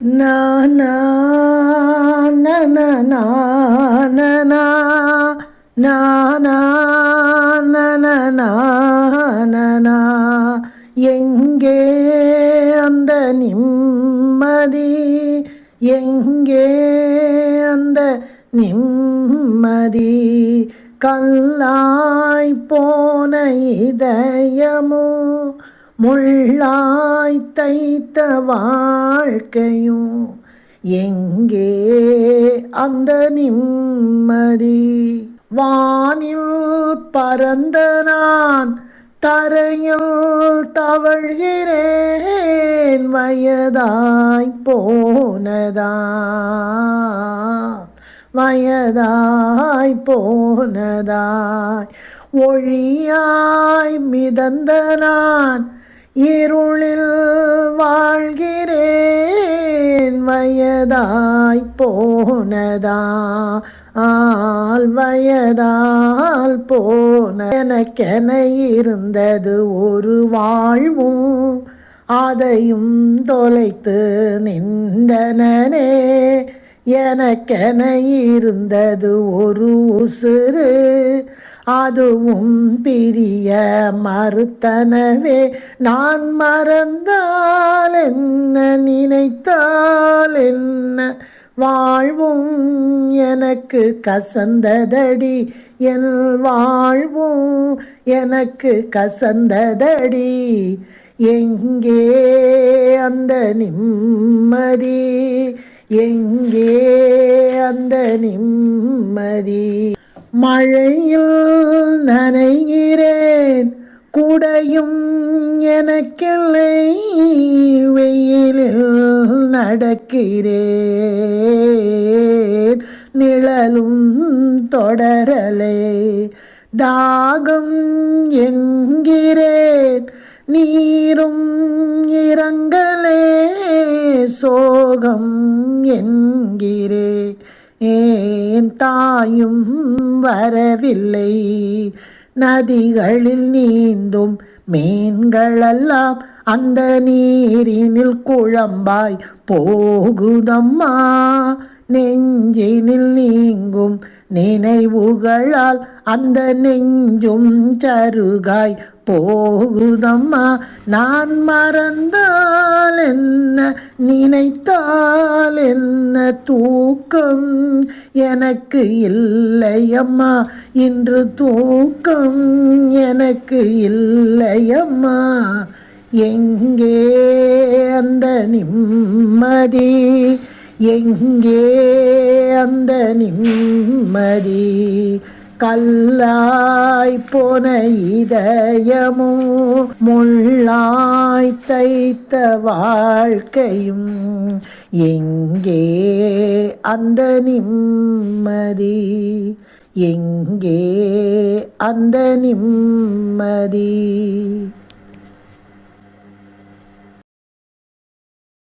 na na na na na na na na na na na na na na எங்கே அந்த நிம்மதி எங்கே அந்த நிம்மதி கல்லாய் போன இதயமோ முள்ளாய் தைத்த வாழ்க்கையும் எங்கே அந்த நிம்மதி? வானில் பறந்த நான் தரையில் தவழ்கிறேன் வயதாய் போனதா? வயதாய் போனதாய் ஒழியாய் மிதந்த நான் இருளில் வாழ்கிறேன் வயதாய் போனதா? ஆள் வயதால் போன எனக்கென இருந்தது ஒரு வாழ்வும் அதையும் தொலைத்து நின்றனே எனக்கென இருந்தது ஒரு உசுறு. அதுவும் பிரிய மறுத்தனவே. நான் மறந்தால் என்ன நினைத்தால் என்ன? வாழ்வும் எனக்கு கசந்ததடி. என் வாழ்வும் எனக்கு கசந்ததடி. எங்கே அந்த நிம்மதி? எங்கே அந்த நிம்மதி? மழையில் நனைகிறேன் குடையும் எனக்கில்லை வெயிலில் நடக்கிறேன். நிழலும் தொடரலே தாகம் என்கிறேன். நீரும் இறங்கலே சோகம் என்கிறேன். ஏன் தாயும் வரவில்லை? நதிகளில் நீந்தும் மீன்களெல்லாம் அந்த நீரினில் குழம்பாய் போகுதம்மா. நெஞ்சினில் நீங்கும் நினைவுகளால் அந்த நெஞ்சும் சருகாய் போகுதம்மா. நான் மறந்தால் என்ன நினைத்தால் என்ன தூக்கம்? எனக்கு இல்லையம்மா இன்று தூக்கம். எனக்கு இல்லையம்மா எங்கே அந்த நிம்மதி? எங்கே அந்த நிம்மதி? கல்லாய் போன இதயமோ முள்ளாய் தைத்த வாழ்க்கையும் எங்கே அந்த நிம்மதி? எங்கே அந்த நிம்மதி?